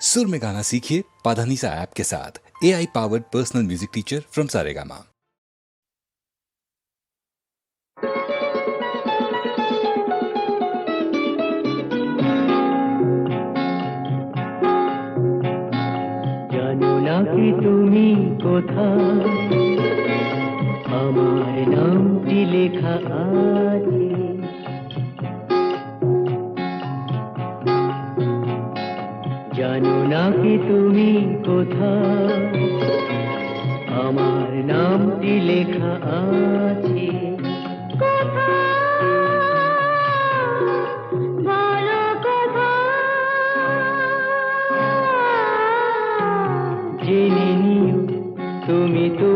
सुर में गाना सीखिए पाधानीसा ऐप के साथ A I powered personal music teacher from Saregama জানো না কি তুমি কোথায় আমার নামটি লেখা আছে জানো না কি তুমি কোথায়? আমার নামটি লেখা আছে। জেনে নিও তুমি তোমারে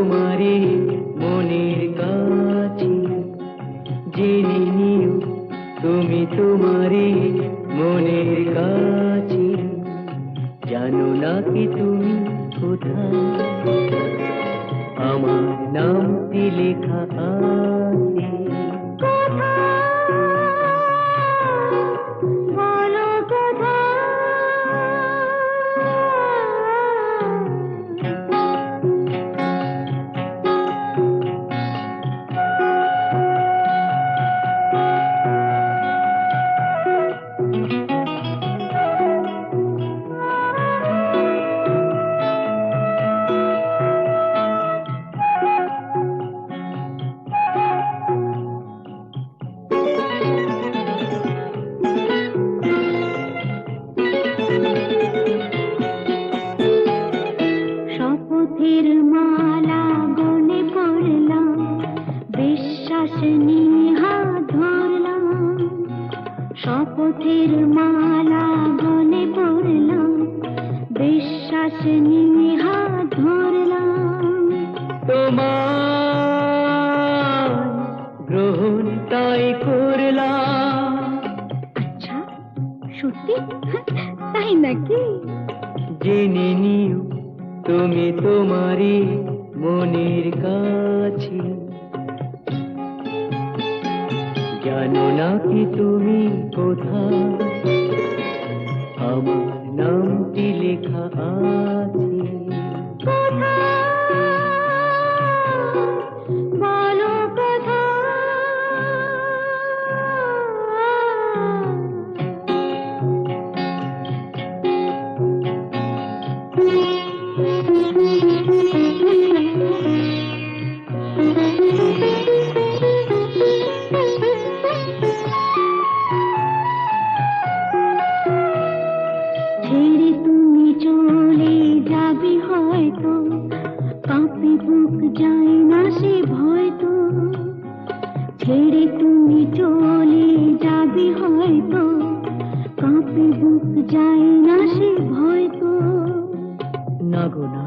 না না।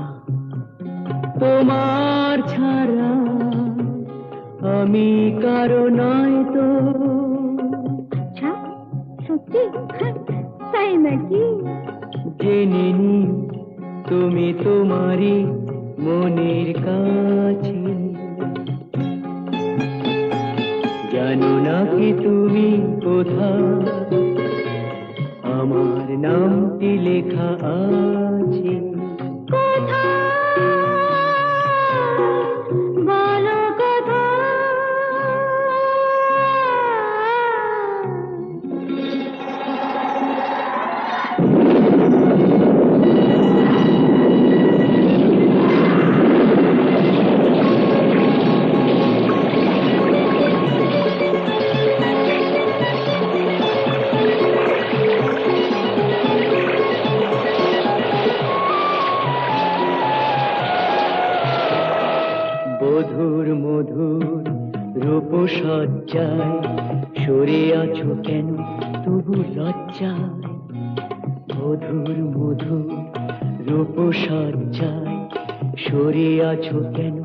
তোমার ছাড়া আমি কারও নয় তো। আচ্ছা সত্যি? তাই নাকি? জেনে নিও তুমি তোমারই মনের কাছে। জানো না কি তুমি কোথায়? আমার নামটি লেখা আছে। কেন? তবু লজ্জায় মধুর মধুর রূপ সজ্জায় সরে আছো কেন?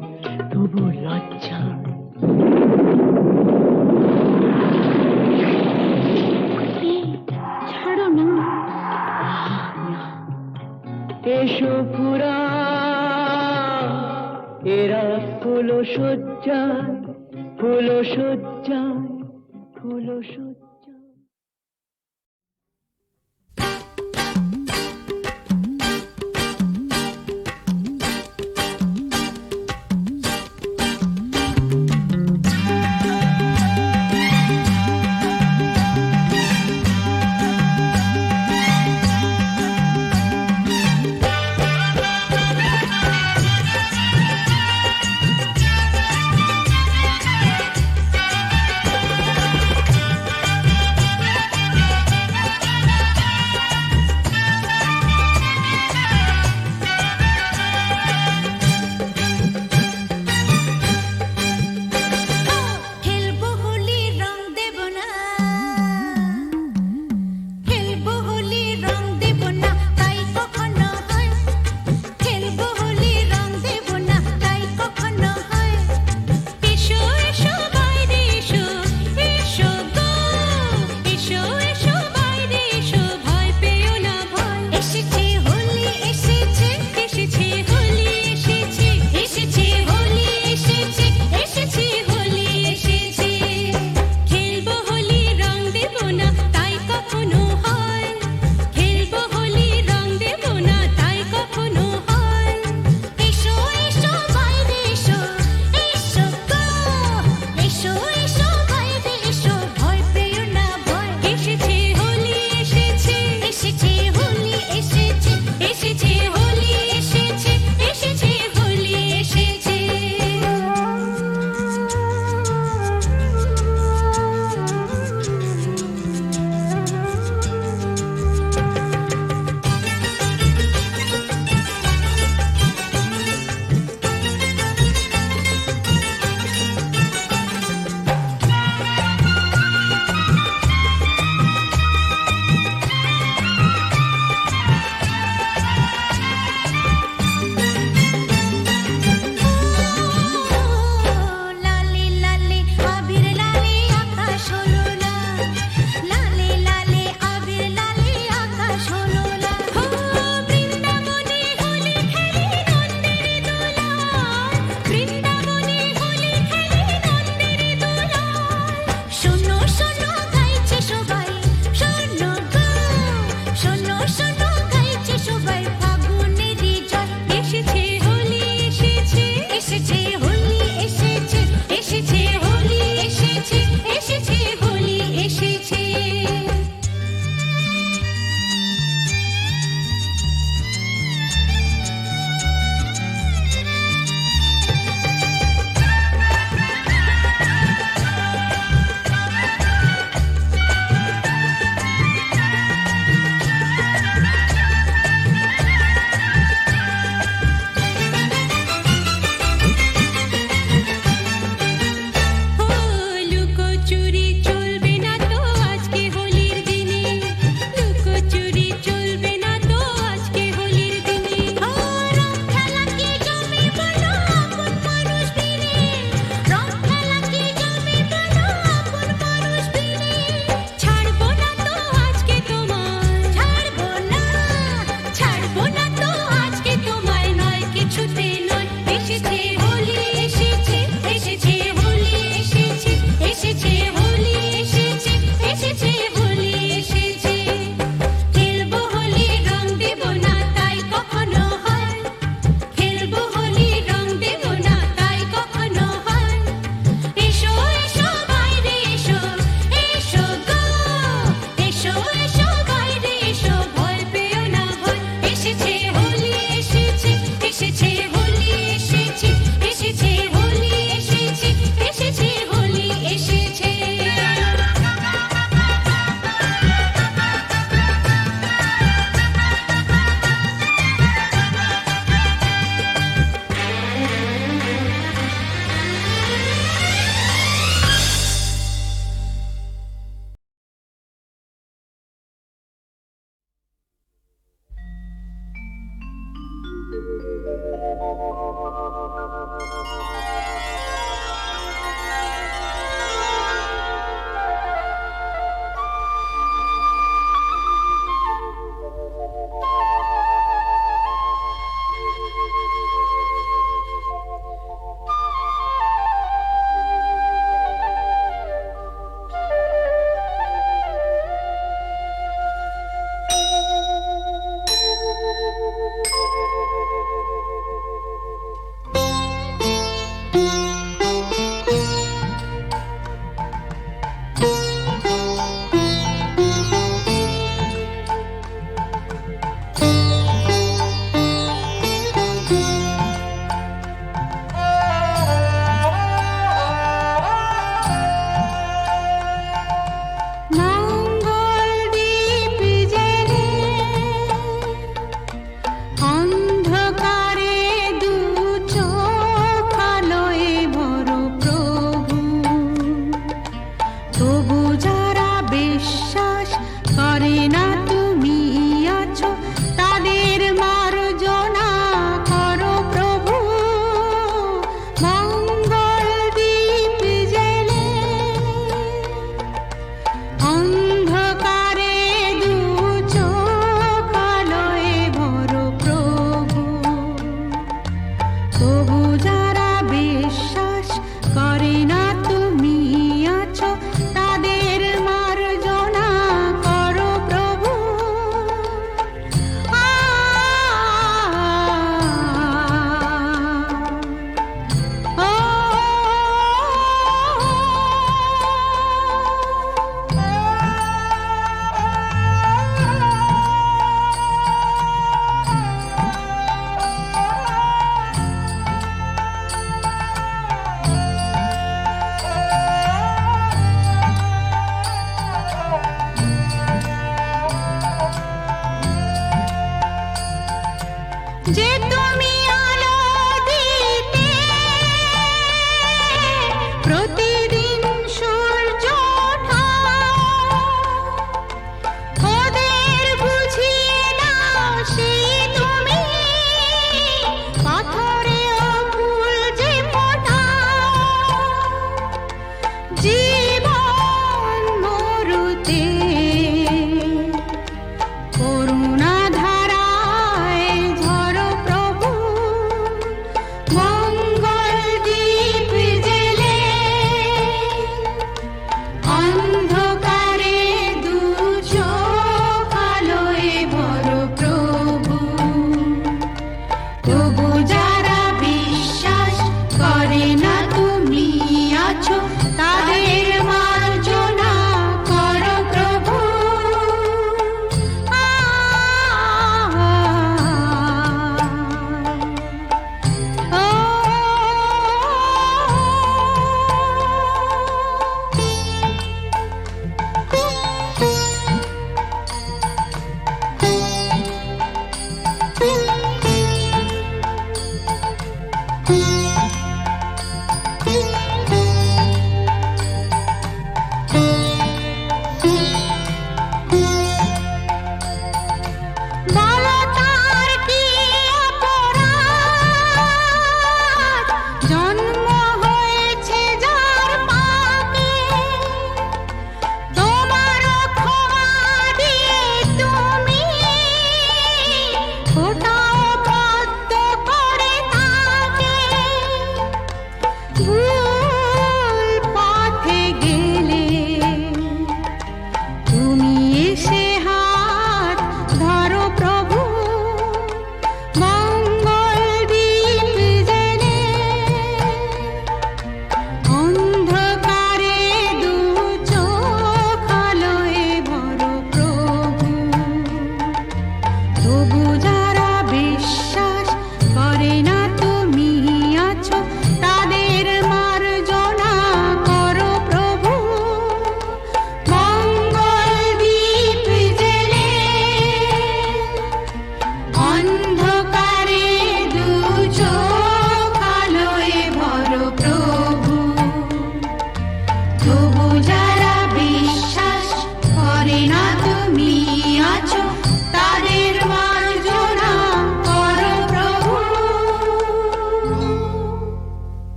हरिना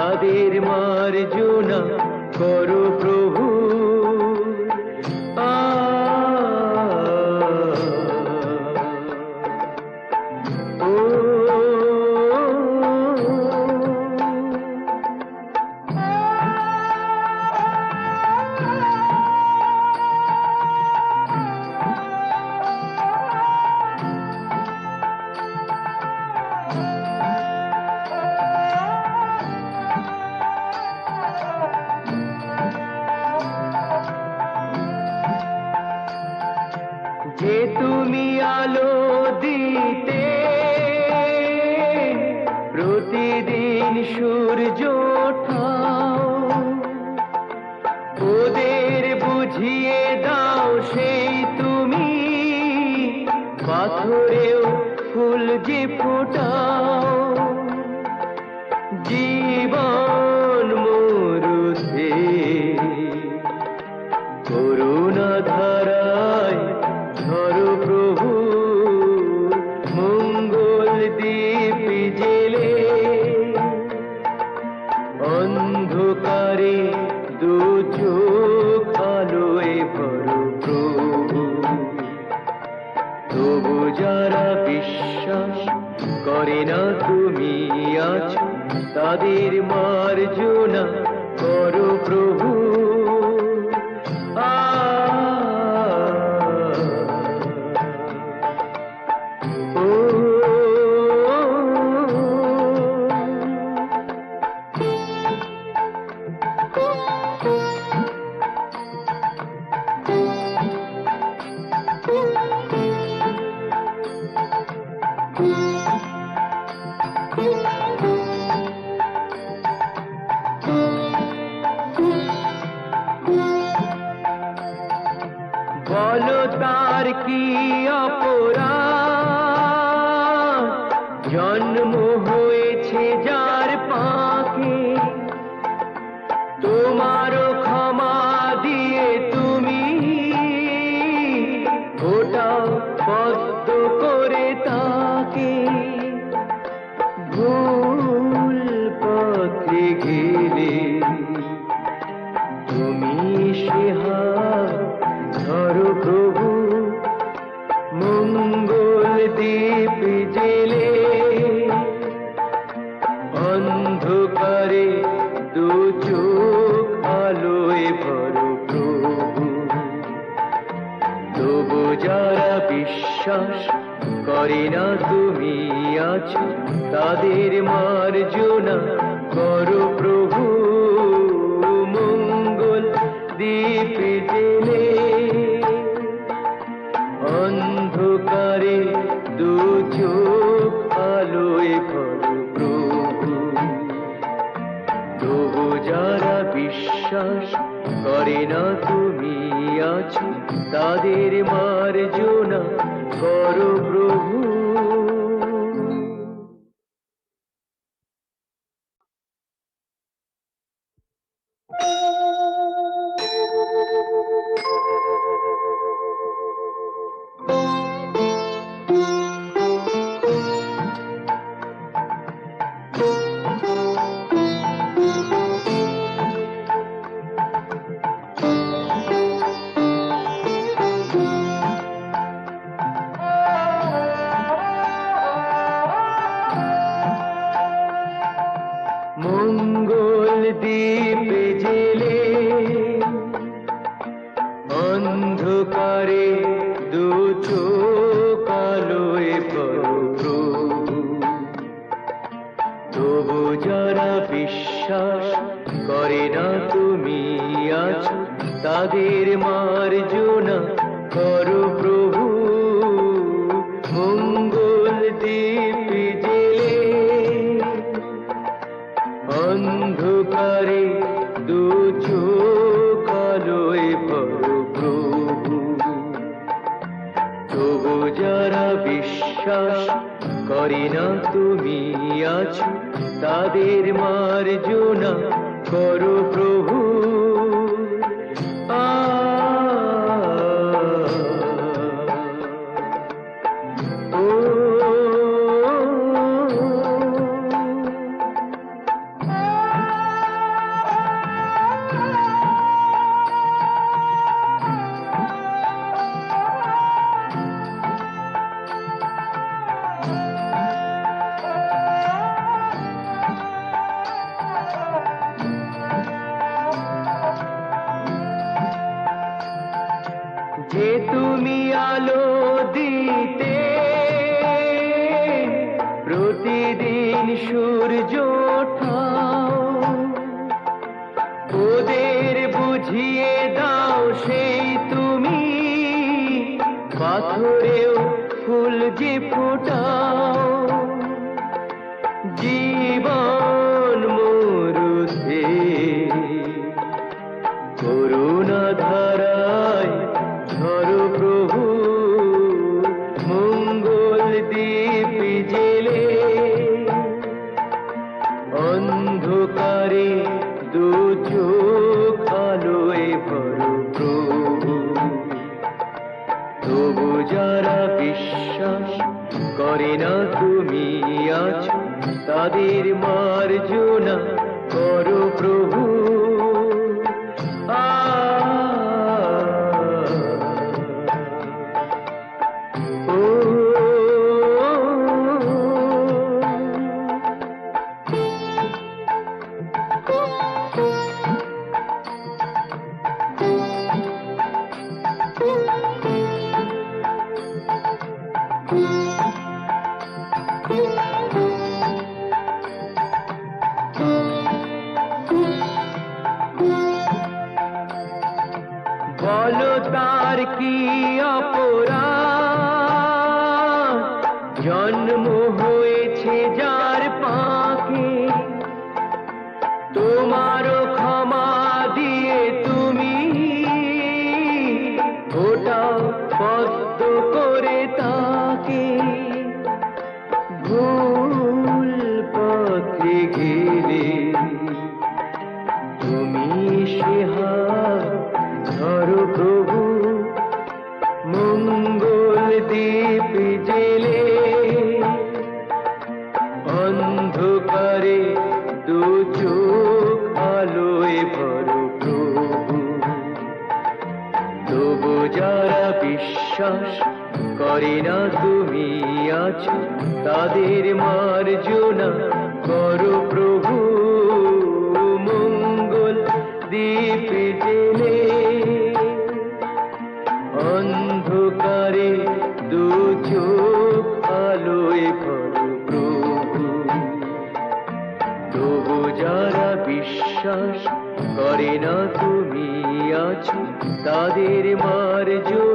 তাদের মার্জনা করো প্রভু। পাথরেও ফুল যে ফোটা। বিশ্বাস করে না তুমি আছো। তাদের মার্জনা করো প্রভু। চোখ বিশ্বাস করে না তুমি আছো তাদের মা চাঁদের মার্জনা। বিশ্বাস করে না তুমি আছো, তাদের মার জোনা করো প্রভু। মঙ্গল দ্বীপ জেলে অন্ধকারে দু চোখ আলোয় করো প্রভু। তবু যারা বিশ্বাস করে না তুমি আছো, তাদের মার মার্জনা